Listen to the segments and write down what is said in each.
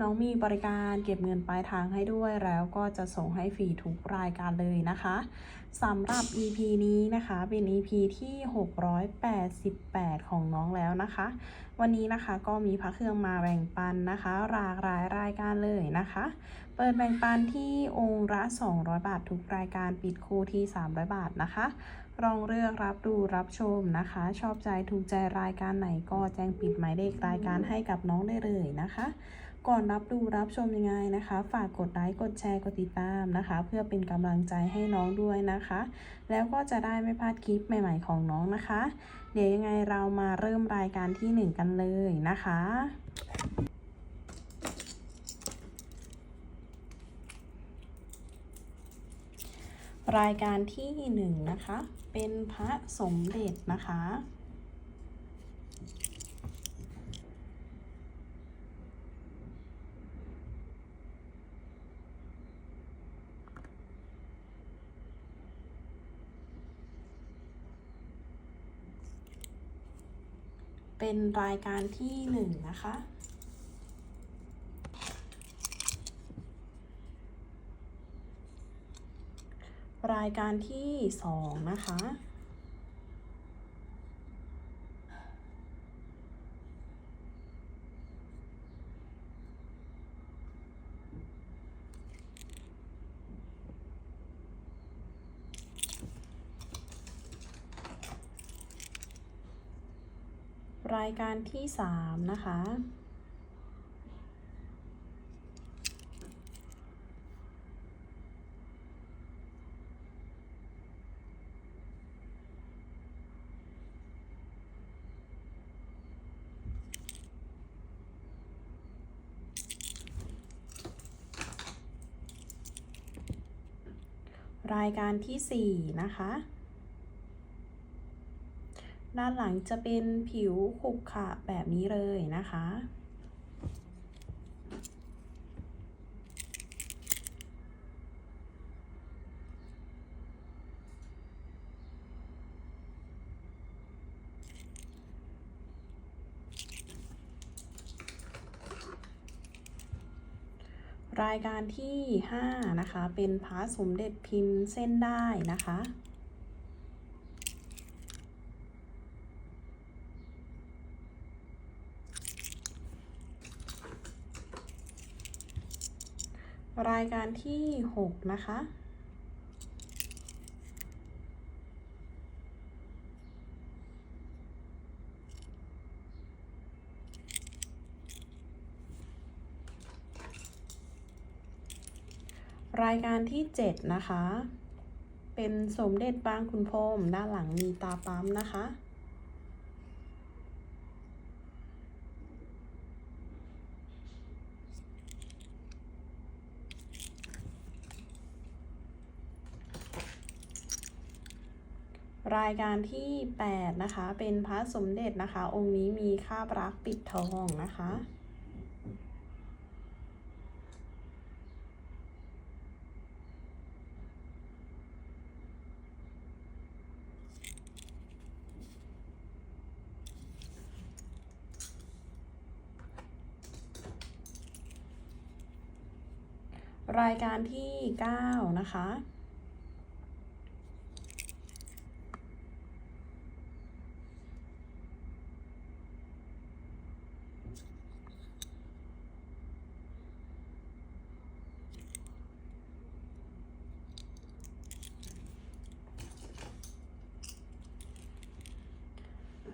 น้องมีบริการเก็บเงินปลายทางให้ด้วยแล้วก็จะส่งให้ฟรีทุกรายการเลยนะคะสำหรับ EP นี้นะคะเป็น EP ที่ 688 ของน้องแล้วนะคะ วันนี้นะคะก็มีพระเครื่องมาแบ่งปันนะคะหลากหลายรายการเลยนะคะ เปิดแบ่งปันที่องค์ละ 200 บาททุกรายการปิดคู่ที่ 300 บาทนะคะลองเลือกรับดูรับชมนะคะ ชอบใจถูกใจรายการไหนก็แจ้งปิดหมายเลขรายการให้กับน้องได้เลยนะคะ ก่อนรับดูรับชมยังไงนะคะ ฝากกดไลค์กดแชร์กดติดตามนะคะ เพื่อเป็นกำลังใจให้น้องด้วยนะคะ แล้วก็จะได้ไม่พลาดคลิปใหม่ ๆ ของน้องนะคะ เดี๋ยวยังไงเรามาเริ่มรายการที่ 1 กันเลยนะคะรายการที่ 1 นะคะ เป็นพระสมเด็จนะคะ เป็นรายการที่หนึ่งนะคะ รายการที่สองนะคะ รายการที่สามนะคะ รายการที่สี่นะคะ ด้านหลังจะเป็นผิวขรุขระแบบนี้เลยนะคะ รายการที่ 5 นะคะ เป็นพระสมเด็จพิมพ์เส้นได้นะคะ รายการที่ 6 นะคะ รายการที่ 7 นะคะ เป็นสมเด็จบางคุณพรมด้านหลังมีตาปั๊มนะคะ รายการที่ 8 นะคะ เป็นพระสมเด็จนะคะ องค์นี้มีคาบรักปิดทองนะคะรายการที่ 9 นะคะ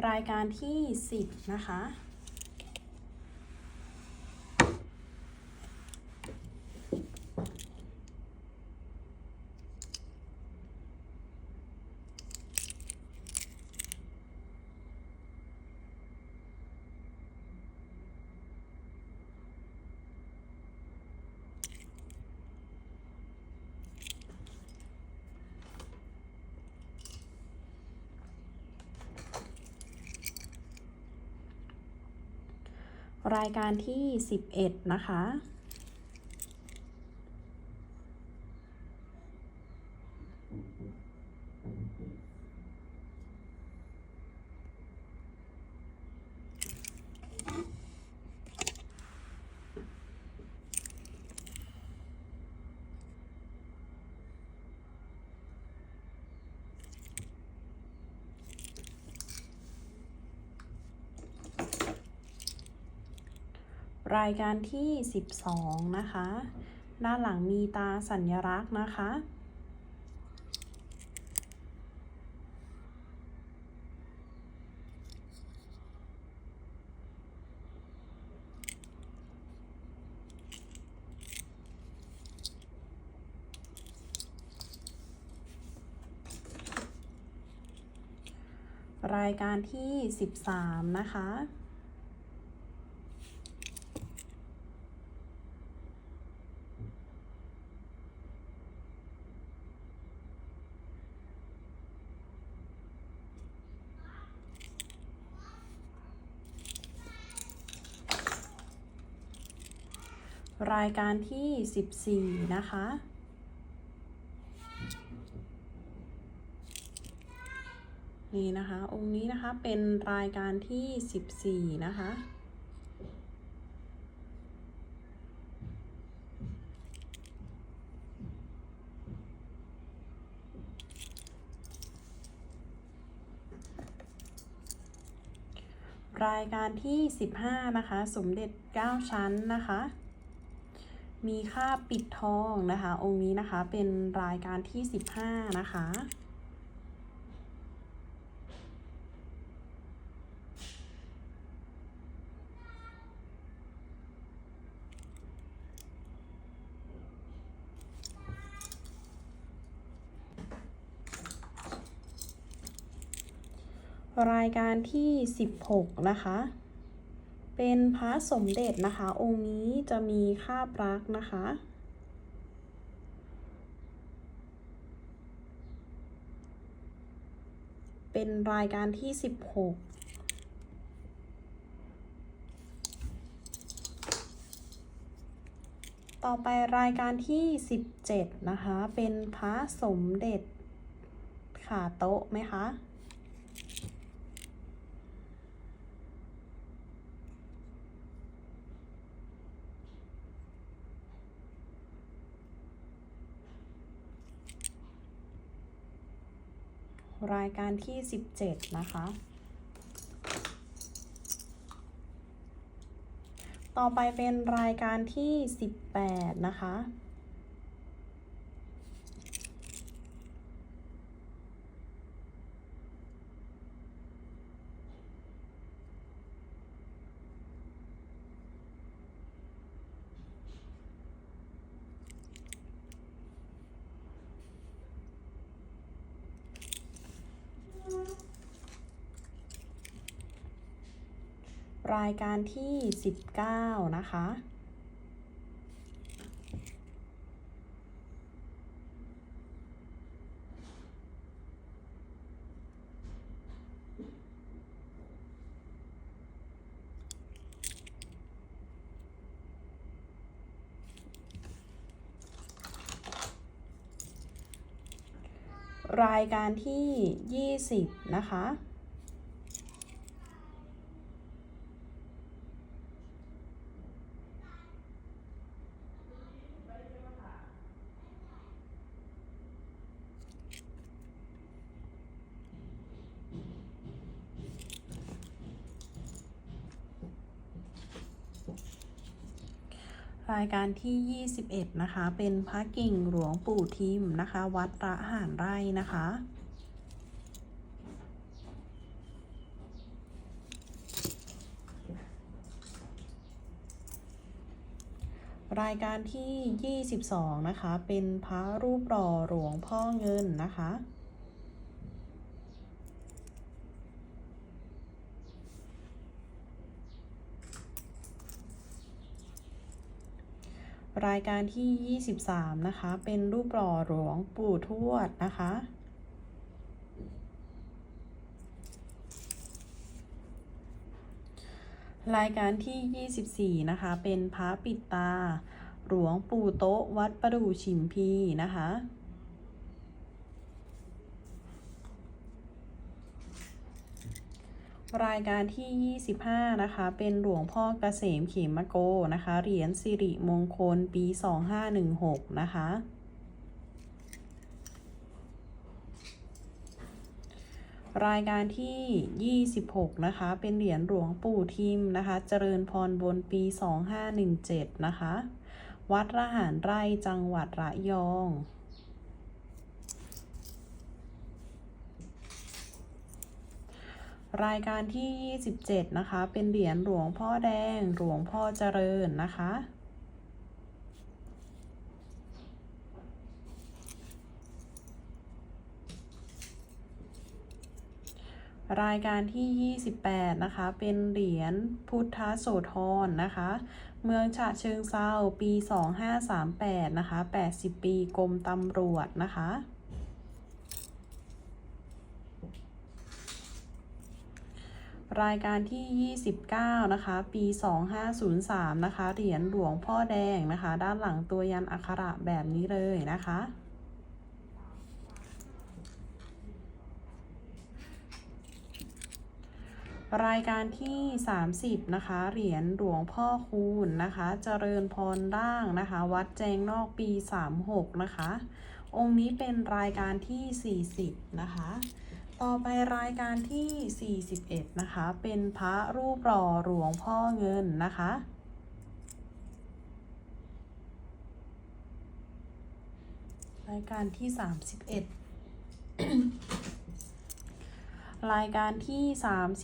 รายการที่ 10 นะคะ รายการที่ 11 นะคะ รายการที่ 12 นะคะ ด้านหลังมีตาสัญลักษณ์นะคะ รายการที่ 13 นะคะ รายการที่ 14 นะคะ นี่นะคะ องค์นี้นะคะเป็นรายการที่ 14 นะคะรายการที่ 15 นะคะ สมเด็จ 9 ชั้นนะคะ มีค่าปิดทองนะคะ องค์นี้นะคะเป็นรายการที่ 15 นะคะ รายการที่ 16 นะคะ เป็นพระสมเด็จนะคะ องค์นี้จะมีค่าปลักนะคะ เป็นรายการที่ 16ต่อไปรายการที่ 17 นะคะ เป็นพระสมเด็จขาโต๊ะไหมคะ รายการที่ 17 นะคะ ต่อไปเป็นรายการที่ 18 นะคะายการที่ 19 นะคะ รายการที่ 20 นะคะ รายการที่ 21 นะคะ เป็นพระกิ่งหลวงปู่ทิมนะคะ วัดระหารไร่นะคะ รายการที่ 22 นะคะ เป็นพระรูปหล่อหลวงพ่อเงินนะคะ รายการที่ 23 นะคะ เป็นรูปหล่อหลวงปู่ทวดนะคะ รายการที่ 24 นะคะ เป็นพระปิดตา หลวงปู่โต๊ะวัดประดู่ชิมพีนะคะ รายการที่ 25 นะคะ เป็นหลวงพ่อเกษมเขมโกนะคะ เหรียญสิริมงคลปี 2516 นะคะ รายการที่ 26 นะคะ เป็นเหรียญหลวงปู่ทิมนะคะ เจริญพรบนปี 2517 นะคะ วัดระหารไร่จังหวัดระยอง รายการที่ 27 นะคะ เป็นเหรียญหลวงพ่อแดง หลวงพ่อเจริญนะคะ รายการที่ 28 นะคะ เป็นเหรียญพุทธโสธรนะคะ เมืองฉะเชิงเซาปี 2538 นะคะ 80 ปีกรมตำรวจนะคะ รายการที่ 29 นะคะ ปี 2503 นะคะ เหรียญหลวงพ่อแดงนะคะ ด้านหลังตัวยันอักขระแบบนี้เลยนะคะ รายการที่ 30 นะคะ เหรียญหลวงพ่อคูณนะคะ เจริญพรร่างนะคะ วัดแจงนอกปี 36 นะคะ องค์นี้เป็นรายการที่ 40 นะคะ ต่อไปรายการที่ 41 นะคะ เป็นพระรูปหล่อหลวงพ่อเงินนะคะ รายการที่ 31 รายการที่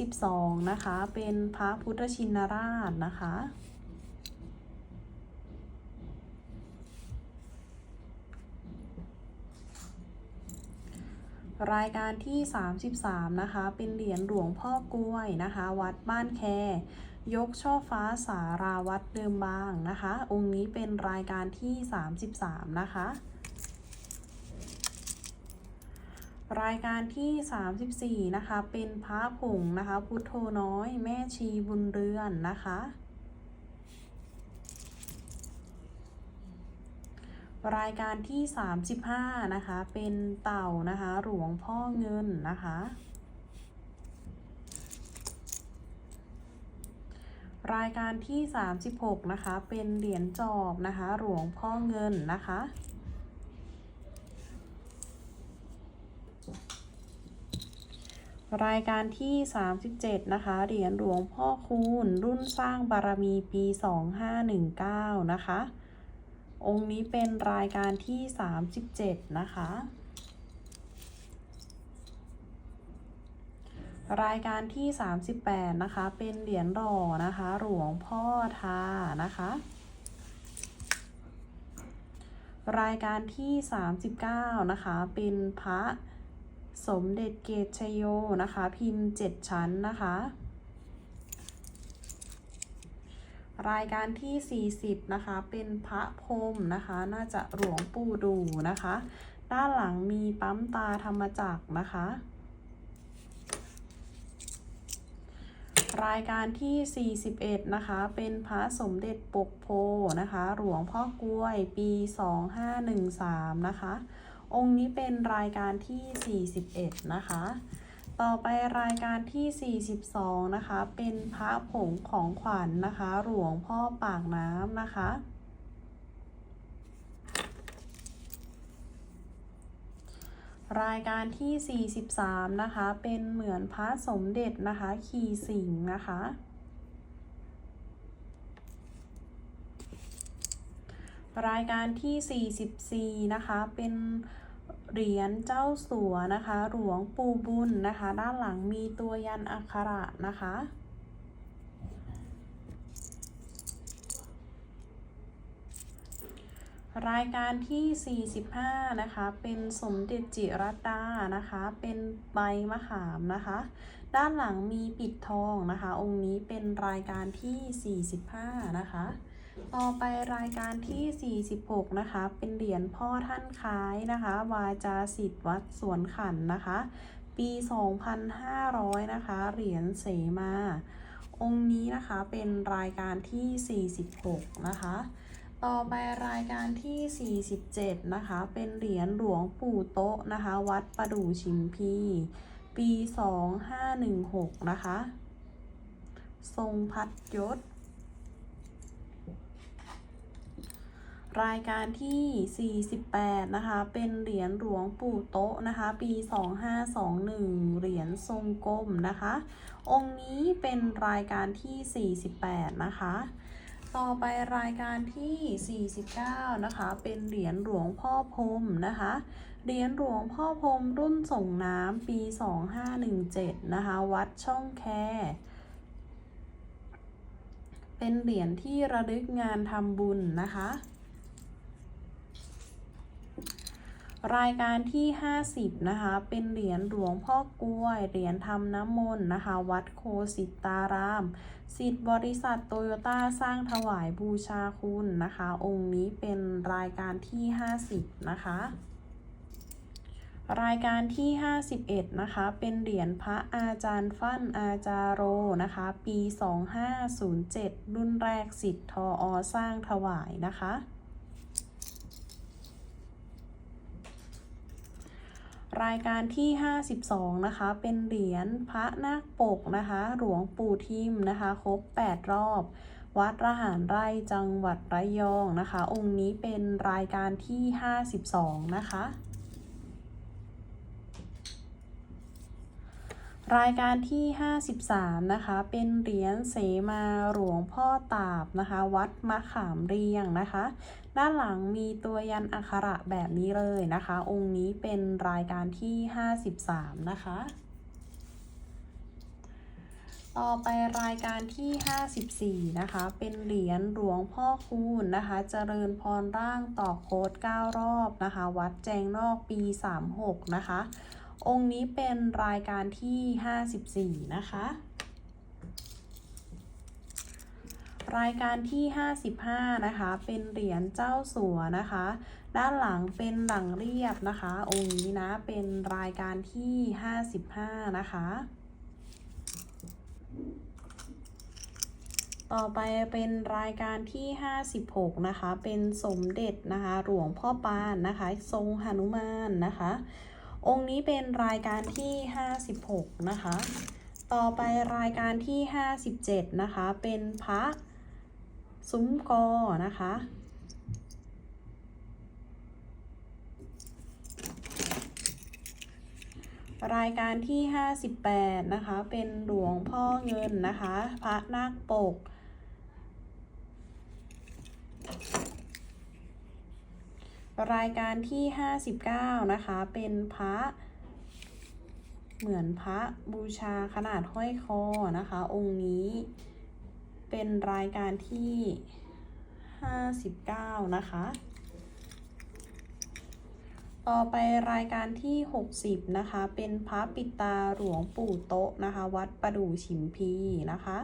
32 นะคะ เป็นพระพุทธชินราชนะคะ รายการที่ 33 นะคะ เป็นเหรียญหลวงพ่อกล้วยนะคะ วัดบ้านแค ยกช่อฟ้าสาราวัดเดิมบางนะคะ องค์นี้เป็นรายการที่ 33 นะคะ รายการที่ 34 นะคะ เป็นพระผงนะคะ พุทโธน้อย แม่ชีบุญเรือนนะคะ รายการที่ 35 นะคะ เป็นเต่านะคะ หลวงพ่อเงินนะคะ รายการที่ 36 นะคะ เป็นเหรียญจอบนะคะ หลวงพ่อเงินนะคะ รายการที่ 37 นะคะ เหรียญหลวงพ่อคูณ รุ่นสร้างบารมีปี 2519 นะคะ องค์นี้เป็นรายการที่ 37 นะคะ รายการที่ 38 นะคะ เป็นเหรียญหล่อนะคะ หลวงพ่อทานะคะ รายการที่ 39 นะคะ เป็นพระสมเด็จเกตชโยนะคะ พิมพ์ 7 ชั้นนะคะ รายการที่ 40 นะคะ เป็นพระพรมนะคะ น่าจะหลวงปู่ดูนะคะ ด้านหลังมีปั๊มตาธรรมจักรนะคะ รายการที่ 41 นะคะ เป็นพระสมเด็จปกโพนะคะ หลวงพ่อกล้วยปี 2513 นะคะ องค์นี้เป็นรายการที่ 41 นะคะ ต่อไปรายการที่ 42 นะคะ เป็นพระผงของขวัญนนะคะ หลวงพ่อปากน้ำนะคะ รายการที่ 43 นะคะ เป็นเหมือนพระสมเด็จนะคะ ขี่สิงนะคะรายการที่ 44 นะคะ เป็น เหรียญเจ้าสัวนะคะ หลวงปู่บุญนะคะ ด้านหลังมีตัวยันอักขระนะคะ รายการที่ 45 นะคะ เป็นสมเด็จจิรตานะคะ เป็นใบมะขามนะคะ ด้านหลังมีปิดทองนะคะ องค์นี้เป็นรายการที่ 45 นะคะ ต่อไปรายการที่ 46 นะคะ เป็นเหรียญพ่อท่านคล้ายนะคะ วาจาสิทธิ์วัดสวนขันนะคะ ปี 2500 นะคะ เหรียญเสมา องค์นี้นะคะเป็นรายการที่ 46 นะคะ ต่อไปรายการที่ 47 นะคะ เป็นเหรียญหลวงปู่โต๊ะนะคะ วัดประดู่ชิมพีปี 2516 นะคะ ทรงพัดยศ รายการที่ 48 นะคะ เป็นเหรียญหลวงปู่โต๊ะนะคะ ปี 2521 เหรียญทรงกลมนะคะ องค์นี้เป็นรายการที่ 48 นะคะ ต่อไปรายการที่ 49 นะคะ เป็นเหรียญหลวงพ่อพรมนะคะ เหรียญหลวงพ่อพรมรุ่นส่งน้ำปี 2517 นะคะ วัดช่องแคเป็นเหรียญที่ระลึกงานทำบุญนะคะ รายการที่ 50 นะคะ เป็นเหรียญหลวงพ่อกล้วย เหรียญทำน้ำมนต์นะคะ วัดโคสิตาราม สิทธิ์บริษัทโตโยต้าสร้างถวายบูชาคุณนะคะ องค์นี้เป็นรายการที่ 50 นะคะ รายการที่ 51 นะคะ เป็นเหรียญพระอาจารย์ฟั่นอาจารโรนะคะ ปี 2507 รุ่นแรกสิทธิ์ทออสร้างถวายนะคะ รายการที่ 52 นะคะ เป็นเหรียญพระนาคปกนะคะ หลวงปู่ทิมนะคะ ครบ 8 รอบ วัดระหารไร่จังหวัดระยองนะคะ องค์นี้เป็นรายการที่ 52 นะคะ รายการที่ 53 นะคะ เป็นเหรียญเสมาหลวงพ่อตาบนะคะ วัดมะขามเรียงนะคะ ด้านหลังมีตัวยันอักขระแบบนี้เลยนะคะ องค์นี้เป็นรายการที่ 53 นะคะ ต่อไปรายการที่ 54 นะคะ เป็นเหรียญหลวงพ่อคูณนะคะ เจริญพรร่างต่อโค้ด9รอบนะคะ วัดแจงนอกปี 36 นะคะ องค์นี้เป็นรายการที่ 54 นะคะ รายการที่ 55 นะคะ เป็นเหรียญเจ้าสัวนะคะ ด้านหลังเป็นหลังเรียบนะคะ องค์นี้นะ เป็นรายการที่ 55 นะคะ ต่อไปเป็นรายการที่ 56 นะคะ เป็นสมเด็จนะคะ หลวงพ่อปานนะคะ ทรงหนุมานนะคะ องค์นี้เป็นรายการที่ 56 นะคะต่อไปรายการที่ 57 นะคะ เป็นพระ ซุ้มกอนะคะ รายการที่ 58 นะคะ เป็นหลวงพ่อเงินนะคะ พระนาคปก รายการที่ 59 นะคะ เป็นพระเหมือนพระบูชาขนาดห้อยคอนะคะ องค์นี้ เป็นรายการที่ 59 นะคะ ต่อไปรายการที่ 60 นะคะ เป็นพระปิตาหลวงปู่โต๊ะนะคะ วัดประดู่ฉิมพีนะคะ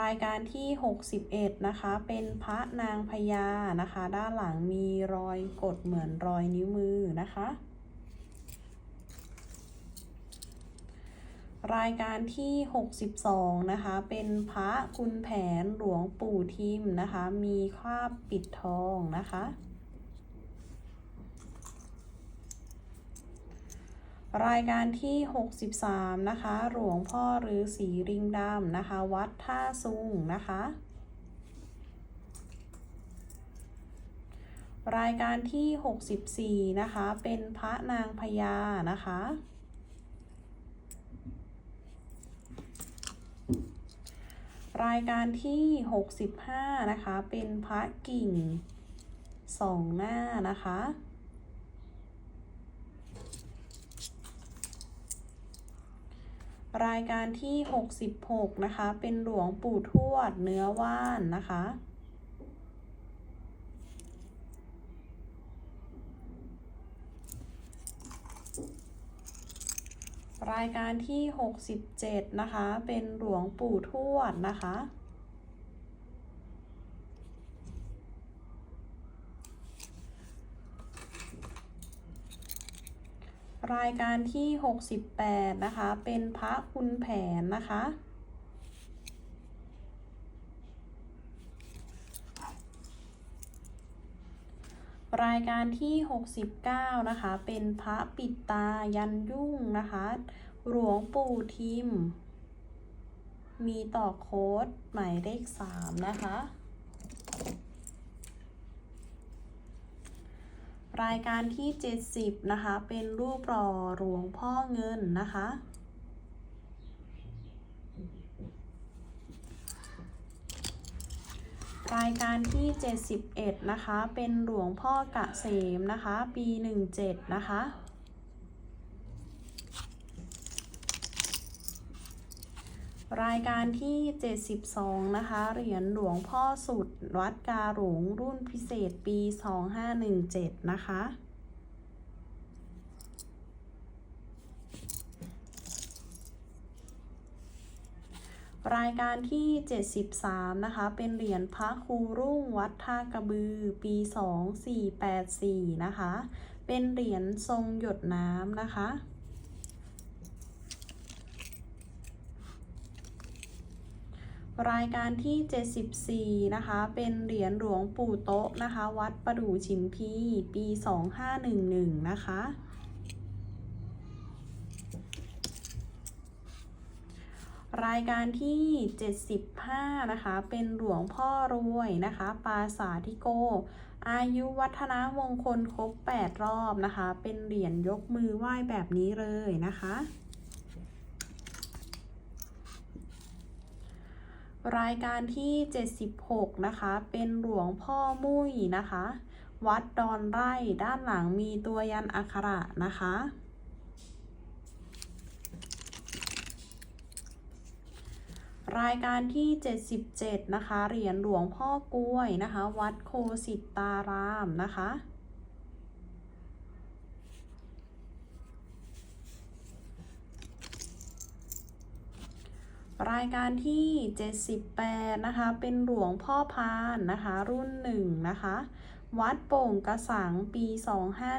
รายการที่ 61 นะคะ เป็นพระนางพญานะคะ ด้านหลังมีรอยกดเหมือนรอยนิ้วมือนะคะ รายการที่ 62 นะคะ เป็นพระคุณแผนหลวงปู่ทิมนะคะ มีคราบปิดทองนะคะ รายการที่ 63 นะคะ หลวงพ่อฤาษีริงดำนะคะ วัดท่าซุงนะคะรายการที่ 64 นะคะ เป็นพระนางพญานะคะ รายการที่ 65 นะคะ เป็นพระกิ่งสองหน้านะคะ รายการที่ 66 นะคะ เป็นหลวงปู่ทวดเนื้อว่านนะคะ รายการที่ 67 นะคะ เป็นหลวงปู่ทวดนะคะ รายการที่ 68 นะคะ เป็นพระคุณแผนนะคะ รายการที่ 69 นะคะ เป็นพระปิดตายันยุ่งนะคะ หลวงปู่ทิม มีต่อโค้ดหมายเลข 3 นะคะ รายการที่ 70 นะคะ เป็นรูปหล่อหลวงพ่อเงินนะคะ รายการที่ 71 นะคะ เป็นหลวงพ่อกะเสมนะคะ ปี 17 นะคะ รายการที่ 72 นะคะ เหรียญหลวงพ่อสุดวัดกาหลงรุ่นพิเศษปี 2517 นะคะ รายการที่ 73 นะคะ เป็นเหรียญพระครูรุ่งวัดท่ากระบือ ปี 2484 นะคะ เป็นเหรียญทรงหยดน้ำนะคะ รายการที่ 74 นะคะ เป็นเหรียญหลวงปู่โต๊ะนะคะ วัดประดู่ชิมพี ปี 2511 นะคะ รายการที่ 75 นะคะ เป็นหลวงพ่อรวยนะคะ ปาสาธิโก อายุวัฒนมงคลครบ 8 รอบนะคะ เป็นเหรียญยกมือไหว้แบบนี้เลยนะคะ รายการที่ 76 นะคะ เป็นหลวงพ่อมุ้ยนะคะ วัดดอนไร่ด้านหลังมีตัวยันอักขระนะคะ รายการที่ 77 นะคะ เหรียญหลวงพ่อกล้วยนะคะ วัดโคสิตารามนะคะรายการที่ 78 นะคะ เป็นหลวงพ่อพานนะคะ รุ่นหนึ่งนะคะ วัดโป่งกระสังปี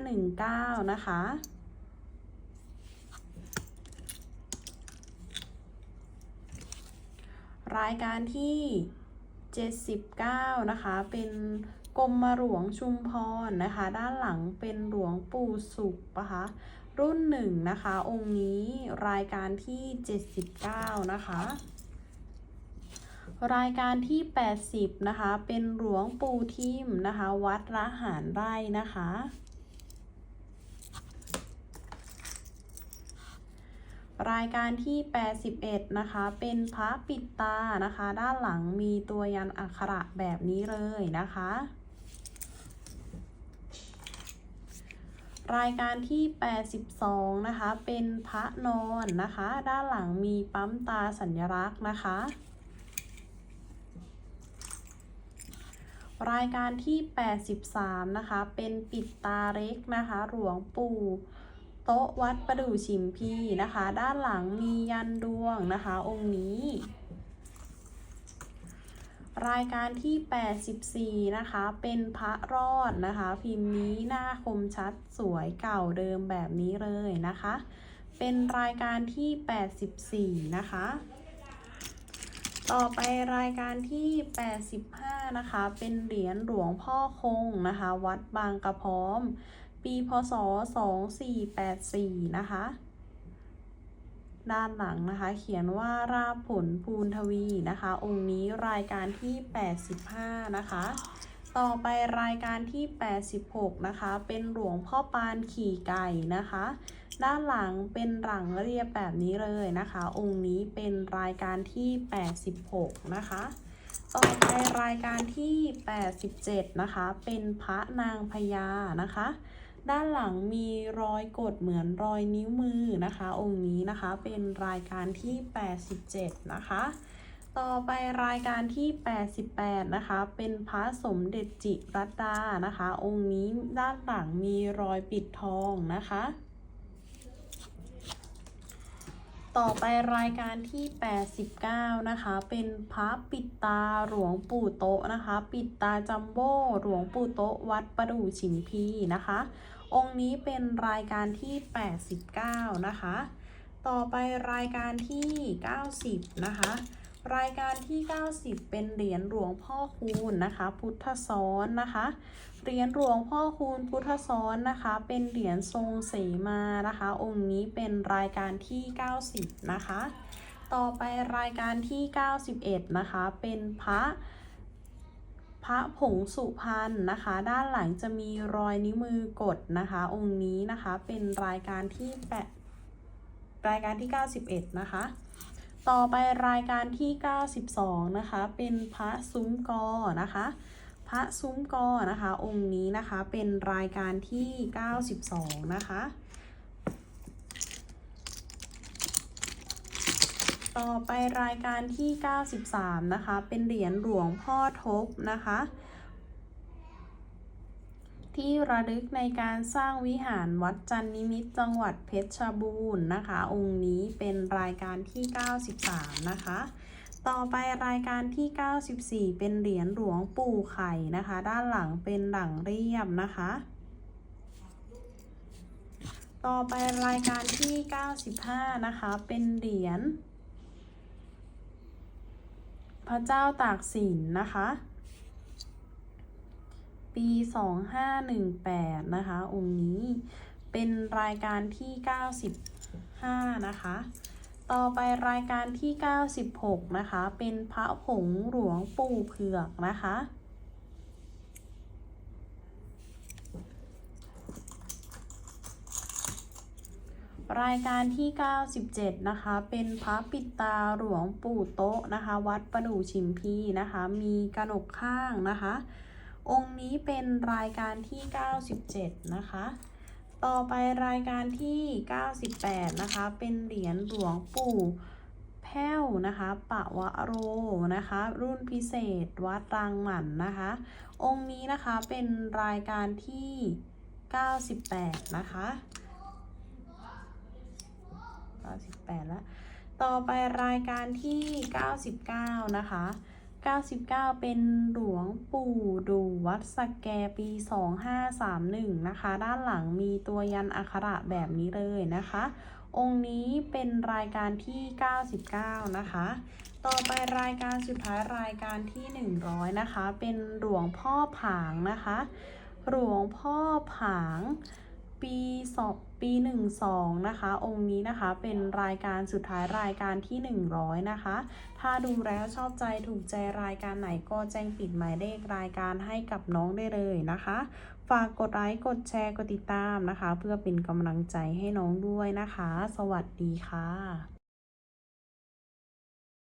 2519 นะคะ รายการที่ 79 นะคะ เป็นกรมหลวงชุมพรนะคะ ด้านหลังเป็นหลวงปู่สุขนะคะ รุ่นหนึ่งนะคะ องค์นี้รายการที่ 79 นะคะ รายการที่ 80 นะคะ เป็นหลวงปู่ทิมนะคะ วัดระหารไร่นะคะ รายการที่ 81 นะคะ เป็นพระปิดตานะคะ ด้านหลังมีตัวยันอักขระแบบนี้เลยนะคะ รายการที่ 82 นะคะ เป็นพระนอนนะคะ ด้านหลังมีปั๊มตาสัญลักษณ์นะคะรายการที่ 83 นะคะ เป็นปิดตาเล็กนะคะ หลวงปู่ โต๊ะวัดประดู่ชิมพีนะคะ ด้านหลังมียันดวงนะคะ องค์นี้ รายการที่ 84 นะคะ เป็นพระรอดนะคะ พิมพ์นี้หน้าคมชัดสวยเก่าเดิมแบบนี้เลยนะคะ เป็นรายการที่ 84 นะคะต่อไปรายการที่ 85 นะคะ เป็นเหรียญหลวงพ่อคงนะคะ วัดบางกระพร้อม ปีพศ 2484 นะคะ ด้านหลังนะคะเขียนว่าราบผลภูนทวีนะคะ องค์นี้รายการที่ 85 นะคะ ต่อไปรายการที่ 86 นะคะ เป็นหลวงพ่อปานขี่ไก่นะคะ ด้านหลังเป็นหลังเรียบแบบนี้เลยนะคะ องค์นี้เป็นรายการที่ 86 นะคะต่อไปรายการที่ 87 นะคะ เป็นพระนางพญานะคะ ด้านหลังมีรอยกดเหมือนรอยนิ้วมือนะคะ องค์นี้นะคะเป็นรายการที่ 87 นะคะ ต่อไปรายการที่ 88 นะคะ เป็นพระสมเด็จจิรัตดานะคะ องค์นี้ด้านหลังมีรอยปิดทองนะคะต่อไปรายการที่ 89 นะคะ เป็นพระปิดตาหลวงปู่โตนะคะ ปิดตาจัมโบ้หลวงปู่โตวัดประดู่ฉิมพีนะคะ องค์นี้เป็นรายการที่ 89 นะคะ ต่อไปรายการที่ 90 นะคะ รายการที่ 90 เป็นเหรียญหลวงพ่อคูณนะคะ พุทธซ้อนนะคะ เหรียญหลวงพ่อคูณพุทธซ้อนนะคะ เป็นเหรียญทรงเสมานะคะ องค์นี้เป็นรายการที่ 90 นะคะ ต่อไปรายการที่ 91 นะคะ เป็นพระ พระผงสุพรรณนะคะ ด้านหลังจะมีรอยนิ้วมือกดนะคะ องค์นี้นะคะเป็นรายการที่แปดรายการที่ 91 นะคะ ต่อไปรายการที่ 92 นะคะ เป็นพระซุ้มกอนะคะ พระซุ้มกอนะคะ องค์นี้นะคะเป็นรายการที่ 92 นะคะ ต่อไปรายการที่ 93 นะคะ เป็นเหรียญหลวงพ่อทบนะคะ ที่ระลึกในการสร้างวิหารวัดจันนิมิตรจังหวัดเพชรบูรณ์นะคะ องค์นี้เป็นรายการที่ 93 นะคะ ต่อไปรายการที่ 94 เป็นเหรียญหลวงปู่ไข่นะคะ ด้านหลังเป็นหลังเรียบนะคะต่อไปรายการที่ 95 นะคะ เป็นเหรียญ พระเจ้าตากสินนะคะ ปี 2518 นะคะ องค์นี้เป็นรายการที่ 95 นะคะ ต่อไปรายการที่ 96 นะคะ เป็นพระผงหลวงปู่เผือกนะคะ รายการที่ 97 นะคะ เป็นพระปิดตาหลวงปู่โต๊ะนะคะ วัดประดู่ชิมพีนะคะ มีกระหนกข้างนะคะ องค์นี้เป็นรายการที่ 97 นะคะ ต่อไปรายการที่ 98 นะคะ เป็นเหรียญหลวงปู่แพ้วนะคะปะวะโรนะคะ รุ่นพิเศษวัดรางหมันนะคะ องค์นี้นะคะเป็นรายการที่ 98 นะคะ 98แล้วต่อไปรายการที่ 99 นะคะ 99 เป็นหลวงปู่ดูวัดสกแกปี 2531 นะคะ ด้านหลังมีตัวยันอักขระแบบนี้เลยนะคะ องค์นี้เป็นรายการที่ 99 นะคะ ต่อไปรายการสุดท้ายรายการที่ 100 นะคะ เป็นหลวงพ่อผางนะคะ หลวงพ่อผาง ปีสอบ ปี 12 นะคะ องค์นี้นะคะเป็นรายการสุดท้ายรายการที่ 100 นะคะ ถ้าดูแล้วชอบใจถูกใจรายการไหนก็แจ้งปิดหมายเลขรายการให้กับน้องได้เลยนะคะ ฝากกดไลค์กดแชร์กดติดตามนะคะ เพื่อเป็นกำลังใจให้น้องด้วยนะคะ สวัสดีค่ะ